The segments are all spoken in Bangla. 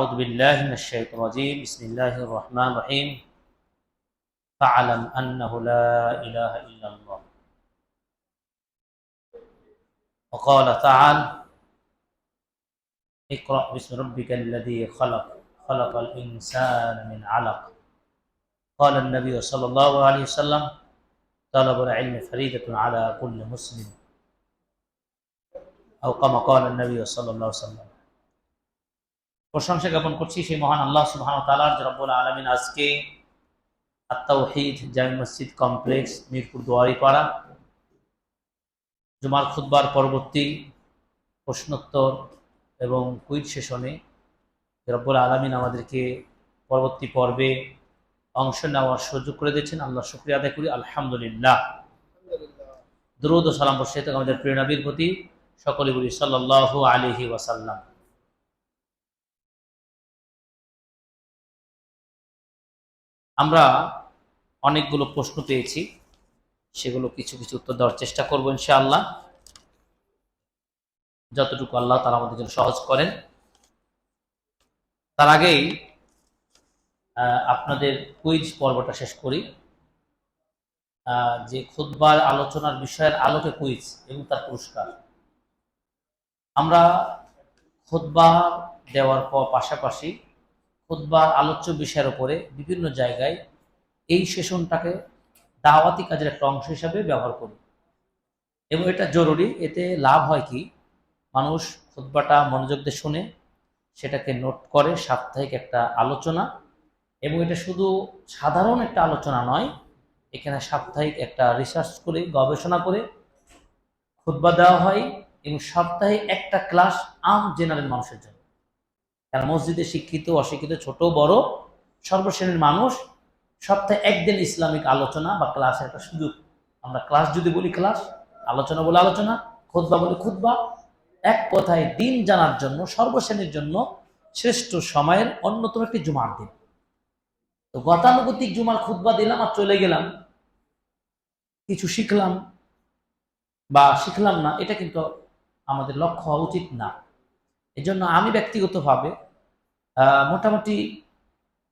أعوذ بالله من الشيطان الرجيم. بسم الله الرحمن الرحيم. فاعلم أنه لا إله إلا الله. وقال تعالى اقرأ باسم ربك الذي خلق خلق الإنسان من علق. قال النبي صلى الله عليه وسلم طلب العلم فريدة على كل مسلم. أو كما قال النبي صلى الله عليه وسلم প্রশংসা জ্ঞাপন করছি সেই মহান আল্লাহ সুবহান তাআলার যে রব্বুল আলামিন আজকে আত-তাওহীদ জামি মসজিদ কমপ্লেক্স মিরপুর দুয়ারিপাড়া জুমার খুতবার পরবর্তী প্রশ্নোত্তর এবং কুইজ সেশনে রব্বুল আলামিন আমাদেরকে পরবর্তী পর্বে অংশ নেওয়ার সুযোগ করে দিয়েছেন। আল্লাহ শুক্রিয়া আদায় করি। আলহামদুলিল্লাহ। দ্রুত সালাম বর্ষিত আমাদের প্রিয় নবীর প্রতি সকলে বলি সাল্লাল্লাহু আলাইহি ওয়াসাল্লাম। আমরা অনেকগুলো প্রশ্ন পেয়েছি, সেগুলো কিছু কিছু উত্তর দেওয়ার চেষ্টা করব ইনশাআল্লাহ। যতটুকু আল্লাহ তারা আমাদের জন্য সহজ করেন। তার আগেই আপনাদের কুইজ পর্বটা শেষ করি। যে খুদবার আলোচনার বিষয়ের আলোকে কুইজ এবং তার পুরস্কার। আমরা খুদবা দেওয়ার পর পাশাপাশি খুতবার আলোচ্য বিষয়ের উপরে বিভিন্ন জায়গায় এই সেশনটাকে দাওয়াতি কাজের একটা অংশ হিসাবে ব্যবহার করি। এবং এটা জরুরি, এতে লাভ হয় কি, মানুষ খুতবাটা মনোযোগ দিয়ে শুনে, সেটাকে নোট করে সাপ্তাহিক একটা আলোচনা, এবং এটা শুধু সাধারণ একটা আলোচনা নয়, এখানে সাপ্তাহিক একটা রিসার্চ করে, গবেষণা করে খুতবা দেওয়া হয়, এবং সপ্তাহে একটা ক্লাস আম জেনারেল মানুষের জন্য। কারণ মসজিদে শিক্ষিত, অশিক্ষিত, ছোট, বড়, সর্বশ্রেণীর মানুষ, সপ্তাহে একদিন ইসলামিক আলোচনা বা ক্লাসের একটা সুযোগ। আমরা ক্লাস যদি বলি ক্লাস, আলোচনা বলে আলোচনা খুদ্া বলে খুদ্া এক কথায় দিন জানার জন্য, সর্বশ্রেণীর জন্য শ্রেষ্ঠ সময়ের অন্যতম একটি জুমার দিন। তো গতানুগতিক জুমার খুদ্া দিলাম আর চলে গেলাম। কিছু শিখলাম বা শিখলাম না, এটা কিন্তু আমাদের লক্ষ্য হওয়া উচিত না। এই জন্য আমি ব্যক্তিগতভাবে মোটামুটি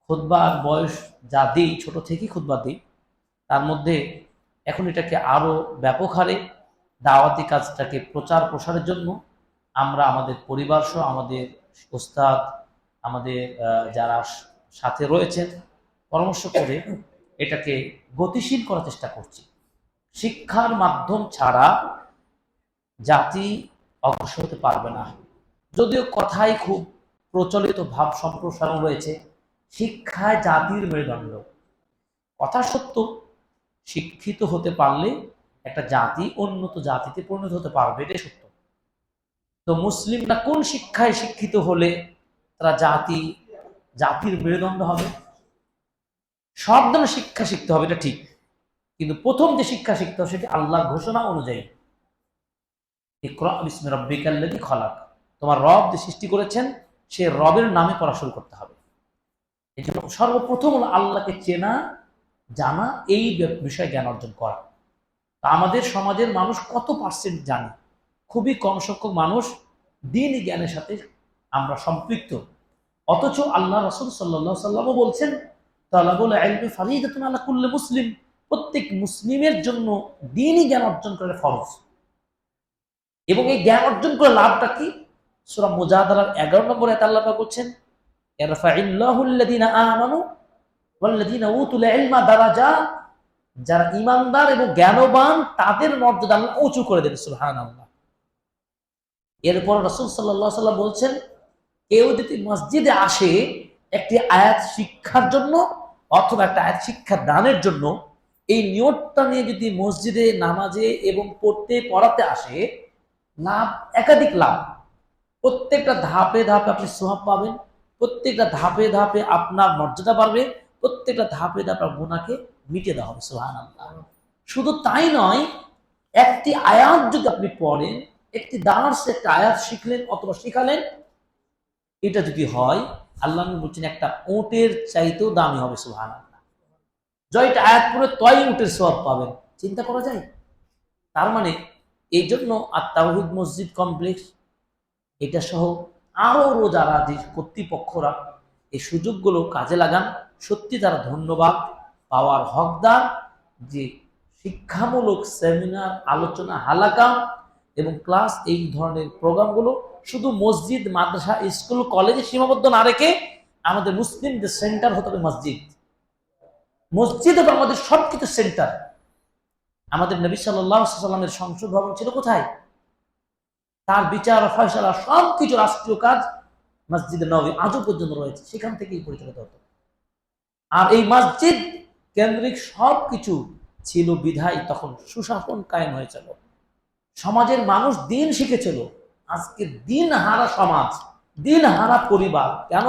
খুদ্বার বয়স যা দিই, ছোট থেকেই খুদ্া দিই, তার মধ্যে এখন এটাকে আরও ব্যাপক হারে দাওয়াতি কাজটাকে প্রচার প্রসারের জন্য আমরা আমাদের পরিবার সহ আমাদের ওস্তাদ, আমাদের যারা সাথে রয়েছেন, পরামর্শ করে এটাকে গতিশীল করার চেষ্টা করছি। শিক্ষার মাধ্যম ছাড়া জাতি অগ্রসর হতে পারবে না। যদিও কথাই খুব প্রচলিত ভাব সম্প্রসারণ রয়েছে, শিক্ষায় জাতির মেরুদণ্ড। কথা সত্য, শিক্ষিত হতে পারলে একটা জাতি উন্নত জাতিতে পরিণত হতে পারবে, এটাই সত্য। তো মুসলিমরা কোন শিক্ষায় শিক্ষিত হলে তারা জাতি, জাতির মেরুদণ্ড হবে? সব ধরনের শিক্ষা শিখতে হবে, এটা ঠিক। কিন্তু প্রথম যে শিক্ষা শিখতে হবে সেটি আল্লাহর ঘোষণা অনুযায়ী। ইকরা খলাক। তোমার রব যে সৃষ্টি করেছেন, সে রবের নামে পড়া শুরু করতে হবে। এই সর্বপ্রথম হলো আল্লাহকে চেনা, জানা, এই বিষয়ে জ্ঞান অর্জন করা। তা আমাদের সমাজের মানুষ কত পার্সেন্ট জানে? খুবই কম সংখ্যক মানুষ দিন জ্ঞানের সাথে আমরা সম্পৃক্ত। অথচ আল্লাহ রসুল সাল্লাহ সাল্লামও বলছেন ফারিদাতুন আল্লাহ কুল্লে মুসলিম। প্রত্যেক মুসলিমের জন্য দিনই জ্ঞান অর্জন করে ফরজ। এবং এই জ্ঞান অর্জন করে লাভটা কি? সুরা মুজাহাদার এগারো নম্বরে আল্লাহ পাক বলছেন যারা ঈমানদার এবং জ্ঞানবান, তাদের মর্যাদা আল্লাহ উঁচু করে দেন, সুবহানাল্লাহ। এরপর রাসূল আলাইহি সাল্লাম বলছেন, কেউ যদি মসজিদে আসে একটি আয়াত শিক্ষার জন্য অথবা একটা আয়াত শিক্ষা দানের জন্য, এই নিয়তটা নিয়ে যদি মসজিদে নামাজে এবং পড়তে, পড়াতে আসে, লাভ একাধিক লাভ। প্রত্যেকটা ধাপে ধাপে আপনি সোহাব পাবেন, প্রত্যেকটা ধাপে ধাপে আপনার মর্যাদা বাড়বে, প্রত্যেকটা ধাপে ধাপে গুণাকে মিটে দেওয়া হবে সোহান শুধু তাই নয়, একটি আয়াত যদি আপনি পড়েন, একটি দাঁড়স একটা আয়াত শিখলেন অথবা শিখালেন, এটা যদি হয়, আল্লাহ বলছেন, একটা ওটের চাইতেও দামি হবে সোহান জয়টা আয়াত পড়ে তয় উটের সোয়াব পাবেন। চিন্তা করা যায়? তার মানে এই জন্য আর তাওহিদ মসজিদ কমপ্লেক্স এটা সহ আরও যারা যে কর্তৃপক্ষরা এই সুযোগগুলো কাজে লাগান। সত্যি তারা ধন্যবাদ। পাওয়ার হকদার, যে শিক্ষামূলক সেমিনার, আলোচনা, হালাকা এবং ক্লাস এই ধরনের প্রোগ্রামগুলো শুধু মসজিদ, মাদ্রাসা, স্কুল, কলেজে সীমাবদ্ধ না রেখে আমাদের মুসলিমদের সেন্টার হতে হবে মসজিদ। মসজিদ হবে আমাদের সবকিছু সেন্টার। আমাদের নবী সাল্লামের সংসদ ভবন ছিল কোথায়? তার বিচার ফয়সলা সবকিছু রাষ্ট্রীয় কাজ মসজিদে নবী আজও পর্যন্ত রয়েছে। সেখান থেকেই পরিচালিত হতো। আর এই মসজিদ কেন্দ্রিক সবকিছু ছিল বিধায় তখন সুশাসন কায়েম হয়েছিল। সমাজের মানুষ দিন শিখেছিল, আজকে দিন হারা সমাজ, দিন হারা পরিবার, কেন?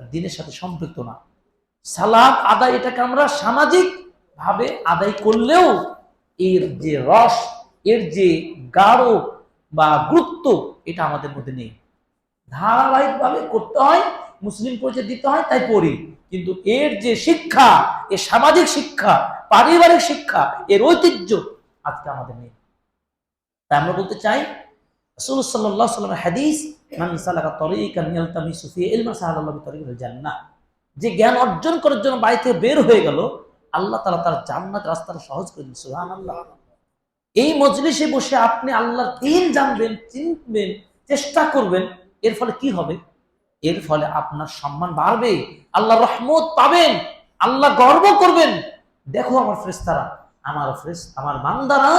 দিনের সাথে সম্পৃক্ত না। সালাদ আদায় এটাকে আমরা সামাজিক ভাবে আদায় করলেও এর যে রস, এর যে গাঢ় বা গুরুত্ব এটা আমাদের মধ্যে নেই। ধারাবাহিকভাবে করতে হয়, মুসলিম পরিচয় দিতে হয়, তাই পড়ি। কিন্তু এর যে শিক্ষা এর সামাজিক শিক্ষা, পারিবারিক শিক্ষা, এর ঐতিহ্য আজকে আমাদের নেই। তাই আমরা বলতে চাই, রাসূল সাল্লাল্লাহু আলাইহি ওয়াসাল্লামের হাদিস, মান সালাকা তরিকান ইয়ালতামিসু ফি ইলমা সাহালাল্লাহু তরিকাল জান্নাহ। যে জ্ঞান অর্জন করার জন্য বাড়ি থেকে বের হয়ে গেল, আল্লাহ তাআলা তার জান্নাত রাস্তাটা সহজ করে দিন সুবহানাল্লাহ। এই মজলিসে বসে আপনি আল্লাহর দিন জানবেন, চিনবেন, চেষ্টা করবেন, এর ফলে কি হবে? এর ফলে আপনার সম্মান বাড়বে আল্লাহ রহমত পাবেন, আল্লাহ গর্ব করবেন। দেখো আমার ফ্রেস্তারা আমার ফ্রেস আমার বান্দারা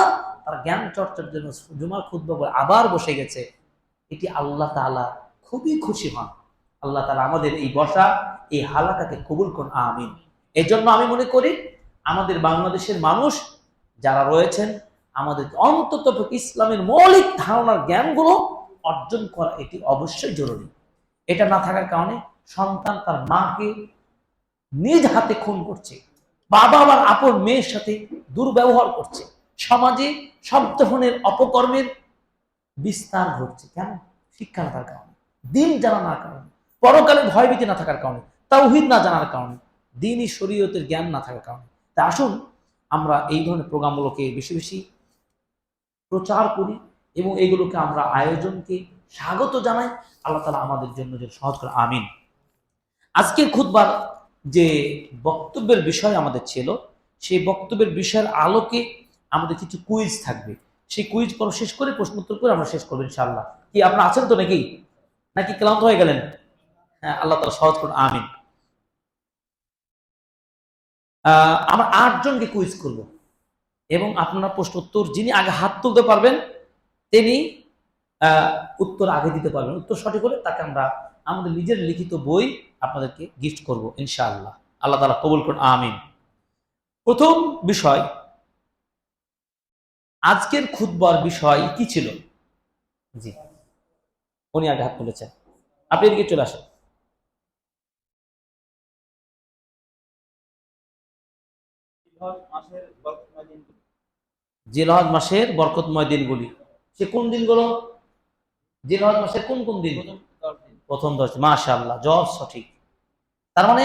তারা জ্ঞান চর্চার জন্য জুমার খুদ্ আবার বসে গেছে। এটি আল্লাহ তাআলা খুবই খুশি হন। আল্লাহ তাআলা আমাদের এই বসা, এই হালাকাকে কবুল করুন, আমিন। এই জন্য আমি মনে করি, আমাদের বাংলাদেশের মানুষ যারা রয়েছেন আমাদের অন্তত ইসলামের মৌলিক ধারণার জ্ঞানগুলো অর্জন করা এটি অবশ্যই জরুরি। এটা না থাকার কারণে সন্তান তার মাকে নিজ হাতে খুন করছে, বাবা আবার আপন মেয়ের সাথে দুর্ব্যবহার করছে, সমাজে শব্দফোনের অপকর্মের বিস্তার ঘটছে। কেন? শিক্ষা না থাকার কারণে, দিন জানা না কারণে, পরকালে ভয়ভীতি না থাকার কারণে, তাওহিদ না জানার কারণে, দিনই শরীয়তের জ্ঞান না থাকার কারণে। তা আসুন, আমরা এই ধরনের প্রোগ্রামগুলোকে বেশি বেশি প্রচার করি এবং এগুলোকে আমরা আয়োজনকে স্বাগত জানাই। আল্লাহ তালা আমাদের জন্য যে সহজ করে, আমিন। আজকের খুদবার যে বক্তব্যের বিষয় আমাদের ছিল, সেই বক্তব্যের বিষয়ের আলোকে আমাদের কিছু কুইজ থাকবে। সেই কুইজ পর শেষ করে প্রশ্ন উত্তর করে আমরা শেষ করব ইনশাআল্লাহ। কি আপনার আছেন তো নাকি? নাকি ক্লান্ত হয়ে গেলেন? হ্যাঁ আল্লাহ তালা সহজ করুন, আমিন। আমরা আটজনকে কুইজ করব। এবং আপনারা প্রশ্ন উত্তর যিনি আগে হাত তুলতে পারবেন, তিনি উত্তর আগে দিতে পারবেন। উত্তর সঠিক হলে তাকে আমরা আমাদের নিজের লিখিত বই আপনাদেরকে গিফট করব, ইনশাআল্লাহ। আল্লাহ তালা কবুল করুন, আমিন। প্রথম বিষয়, আজকের খুদবার বিষয় কি ছিল? জি। উনি আগে হাত তুলেছেন। আপনি এদিকে চলে আসেন। জিলহজ মাসের বরকতময় দিনগুলি। সে কোন দিনগুলো? জিলহজ মাসের কোন কোন দিন? প্রথম দশ মাশা আল্লাহ জব সঠিক। তার মানে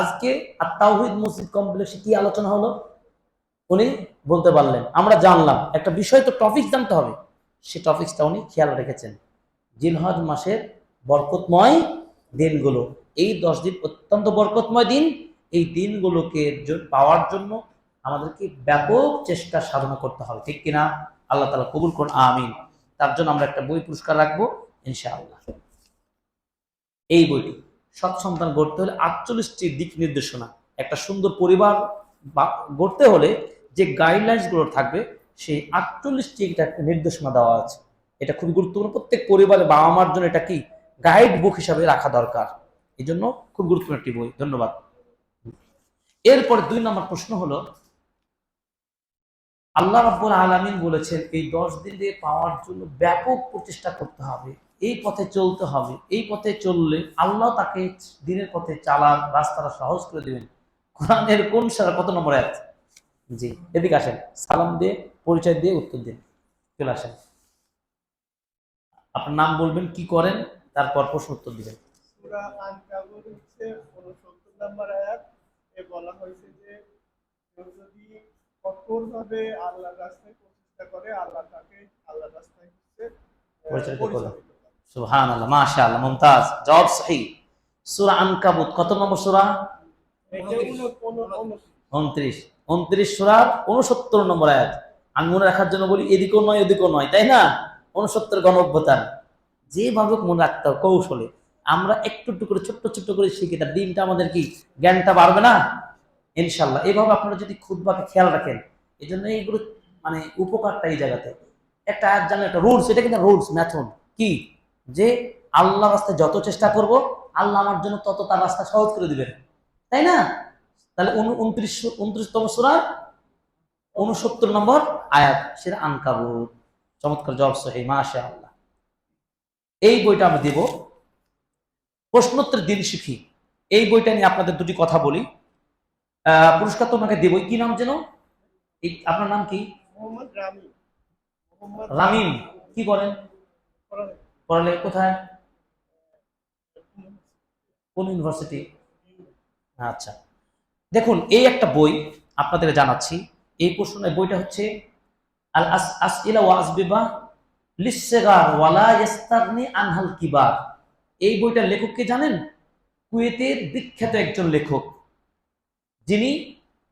আজকে আর তাওহিদ মসজিদ কমপ্লেক্সে কি আলোচনা হলো? উনি বলতে পারলেন আমরা জানলাম একটা বিষয় তো টপিক জানতে হবে। সে টপিকসটা উনি খেয়াল রেখেছেন। জিলহজ মাসের বরকতময় দিনগুলো। এই দশ দিন অত্যন্ত বরকতময় দিন। এই দিনগুলোকে পাওয়ার জন্য আমাদেরকে ব্যাপক চেষ্টা সাধনা করতে হবে, ঠিক কিনা? আল্লাহ তালা কবুল করুন, আমিন। তার জন্য আমরা একটা বই পুরস্কার রাখব, ইনশাআল্লাহ। এই বইটি, সৎ সন্তান গড়তে হলে আটচল্লিশটি দিক নির্দেশনা, একটা সুন্দর পরিবার গড়তে হলে যে গাইডলাইন্সগুলো থাকবে, সেই আটচল্লিশটি একটা নির্দেশনা দেওয়া আছে। এটা খুবই গুরুত্বপূর্ণ, প্রত্যেক পরিবারে বাবা মার জন্য এটা কি? গাইড বুক হিসাবে রাখা দরকার। এই জন্য খুব গুরুত্বপূর্ণ একটি বই, ধন্যবাদ। এরপরে দুই নম্বর প্রশ্ন হলো আল্লাহ রাব্বুল আলামিন বলেছেন, এই দশ দিনে পাওয়ার জন্য ব্যাপক প্রচেষ্টা করতে হবে, এই পথে চলতে হবে, এই পথে চললে আল্লাহ তাকে দিনের পথে চালান, রাস্তাটা সহজ করে দেবেন। কোরআনের কোন সারা কত নম্বর এক জি, এদিকে আসেন, সালাম দিয়ে, পরিচয় দিয়ে উত্তর দিন চলে আসেন। আপনার নাম বলবেন, কি করেন, তারপর প্রশ্ন উত্তর দিবেন। সূরা আনকাবুত হচ্ছে 69 নম্বর আয়াত, এ বলা হয়েছে যে যদি কঠোরভাবে আল্লাহর রাস্তায় প্রচেষ্টা করে আল্লাহ তাকে আল্লাহর রাস্তায় পরিচালিত করে। সুবহানাল্লাহ মাশাআল্লাহ মুমতাজ জবাব সহি। সূরা আনকাবুত কত নম্বর সূরা? সুরার নম্বর আয়াত। আমি মনে রাখার জন্য বলি এদিকেও নয় ওদিকেও নয় তাই না? উনসত্তর গণঅভ্যুত্থান যেভাবে মনে রাখতে হবে কৌশলে। আমরা একটু একটু করে ছোট্ট ছোট্ট করে শিখি তার দিনটা আমাদের কি জ্ঞানটা বাড়বে না? ইনশাল্লাহ। এইভাবে আপনারা যদি খুদবাকে খেয়াল রাখেন এই জন্য এইগুলো মানে উপকারটা এই জায়গাতে। একটা আয়াত একটা রুলস এটা কিন্তু রুলস ম্যাথন কি? যে আল্লাহ রাস্তায় যত চেষ্টা করব, আল্লাহ আমার জন্য তত তার রাস্তা সহজ করে দিবেন। তাই না? তাহলে উনত্রিশ, উনত্রিশতম সুরা, উনসত্তর নম্বর আয়াত। সেটা আনকাবুত চমৎকার জব সহি মাশা আল্লাহ এই বইটা আমি দেব। প্রশ্নোত্তর দিন শিখি। এই বইটা নিয়ে আপনাদের দুটি কথা বলি। পুরস্কার তো ওনাকে দেবই। কি নাম যেন? আপনার নাম কি? রামিম। কি করেন। পড়ালে কোথায়? কোন ইউনিভার্সিটি? আচ্ছা। দেখুন এই একটা বই আপনাদের জানাচ্ছি। এই প্রশ্ন বইটা হচ্ছে আল আস আসইলা ওয়া আসবিবা ওয়ালা ইস্তাগনি আনহাল কিবার। এই বইটার লেখক কে জানেন? কুয়েতের বিখ্যাত একজন লেখক। যিনি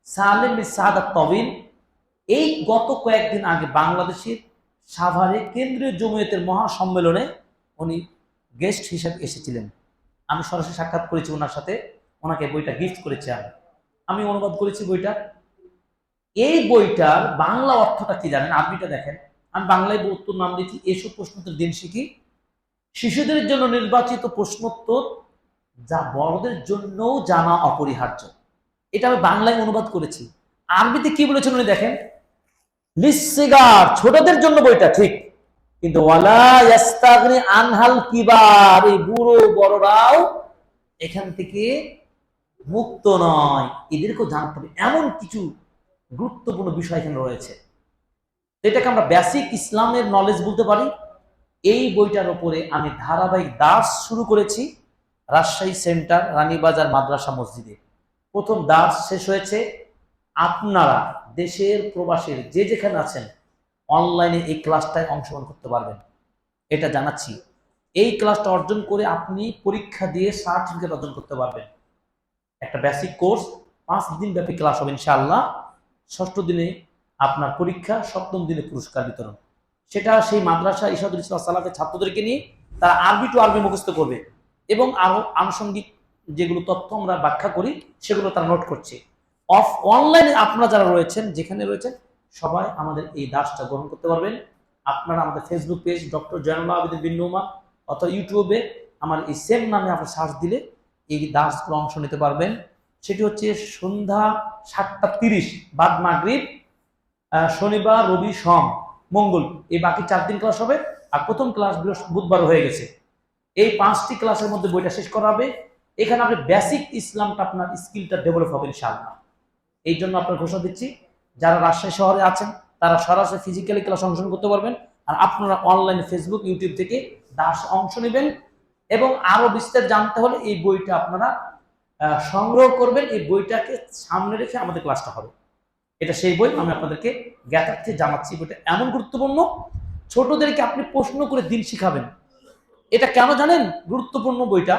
সালেম সাদাত তবিন এই গত কয়েকদিন আগে বাংলাদেশের সাভারে কেন্দ্রীয় জমিয়তের মহাসম্মেলনে উনি গেস্ট হিসেবে এসেছিলেন। আমি সরাসরি সাক্ষাৎ করেছি ওনার সাথে ওনাকে বইটা গিফট করেছি আমি। আমি অনুবাদ করেছি বইটা। এই বইটার বাংলা অর্থটা কি জানেন? আরবিটা দেখেন। আমি বাংলায় উত্তর নাম দিয়েছি, এসব প্রশ্নোত্তর দিন শিখি শিশুদের জন্য নির্বাচিত প্রশ্নোত্তর যা বড়দের জন্যও জানা অপরিহার্য। এটা আমি বাংলায় অনুবাদ করেছি। আরবিতে কি বলেছেন উনি দেখেন? লিসিগার ছোটদের জন্য বইটা, ঠিক। কিন্তু আনহাল কিবার, এই বুড়ো বড়রাও এখান থেকে মুক্ত নয়। এদেরকেও জানতে হবে। এমন কিছু গুরুত্বপূর্ণ বিষয় এখানে রয়েছে। এটাকে আমরা বেসিক ইসলামের নলেজ বলতে পারি। এই বইটার উপরে আমি ধারাবাহিক দাস শুরু করেছি রাজশাহী সেন্টার, রানীবাজার মাদ্রাসা মসজিদে। প্রথম দাস শেষ হয়েছে। আপনারা দেশের প্রবাসীর যে যেখানে আছেন অনলাইনে এই ক্লাসটায় অংশগ্রহণ করতে পারবেন। এটা জানাচ্ছি। এই ক্লাসটা অর্জন করে আপনি পরীক্ষা দিয়ে সার্টিফিকেট অর্জন করতে পারবেন। একটা বেসিক কোর্স পাঁচ দিন ব্যাপী ক্লাস হবে ইনশাআল্লাহ। ষষ্ঠ দিনে আপনার পরীক্ষা, সপ্তম দিনে পুরস্কার বিতরণ। সেটা সেই মাদ্রাসা ইসাদুল ইসলাম সালাফের ছাত্রদেরকে নিয়ে তারা আরবি টু আরবি মুখস্থ করবে এবং আরও আনুষঙ্গিক যেগুলো তথ্য আমরা ব্যাখ্যা করি, সেগুলো তারা নোট করছে। অফ অনলাইনে আপনারা যারা রয়েছেন, যেখানে রয়েছেন, সবাই আমাদের এই দাসটা গ্রহণ করতে পারবেন। আপনারা আমাদের Facebook page doctor Zainullah Abidin bin Noma অথবা ইউটিউবে আমার এই সেম নামে আপনার সার্চ দিলে এই দাসগুলো অংশ নিতে পারবেন। সেটি হচ্ছে সন্ধ্যা সাতটা তিরিশ, বাদ মাগরিব শনিবার, রবি, সোম, মঙ্গল। এই বাকি চার দিন ক্লাস হবে, আর প্রথম ক্লাস বুধবার হয়ে গেছে। এই পাঁচটি ক্লাসের মধ্যে বইটা শেষ করা হবে। এখানে আপনি বেসিক ইসলামটা আপনার স্কিলটা ডেভেলপ হবে ইনশাআল্লাহ। এই জন্য আপনার ঘোষণা দিচ্ছি, যারা রাজশাহী শহরে আছেন, তারা সরাসরি ফিজিক্যালি ক্লাস অংশগ্রহণ করতে পারবেন আর আপনারা অনলাইনে ফেসবুক ইউটিউব থেকে দাস অংশ নেবেন এবং আরও বিস্তার জানতে হলে এই বইটা আপনারা সংগ্রহ করবেন। এই বইটাকে সামনে রেখে আমাদের ক্লাসটা হবে। এটা সেই বই, আমি আপনাদেরকে জ্ঞাতার্থে জানাচ্ছি। বইটা এমন গুরুত্বপূর্ণ, ছোটদেরকে আপনি প্রশ্ন করে দিন শিখাবেন। এটা কেন জানেন? গুরুত্বপূর্ণ বইটা।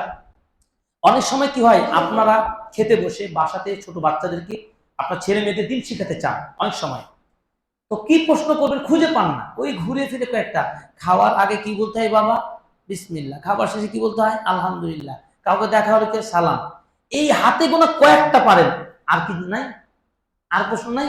অনেক সময় কি হয়, আপনারা খেতে বসে বাসাতে ছোট বাচ্চাদেরকে আপনার ছেলে মেয়েদের দিন শিখাতে চান অনেক সময়। তো কি প্রশ্ন করবেন খুঁজে পান না। ওই ঘুরে ফিরে কয়েকটা। খাওয়ার আগে কি বলতে হয় বাবা? বিসমিল্লাহ। খাবার শেষে কি বলতে হয়? আলহামদুলিল্লাহ। কাউকে দেখা হলে কে সালাম। এই হাতে গোনা কয়েকটা পারেন। আর কি নাই? আর প্রশ্ন নাই?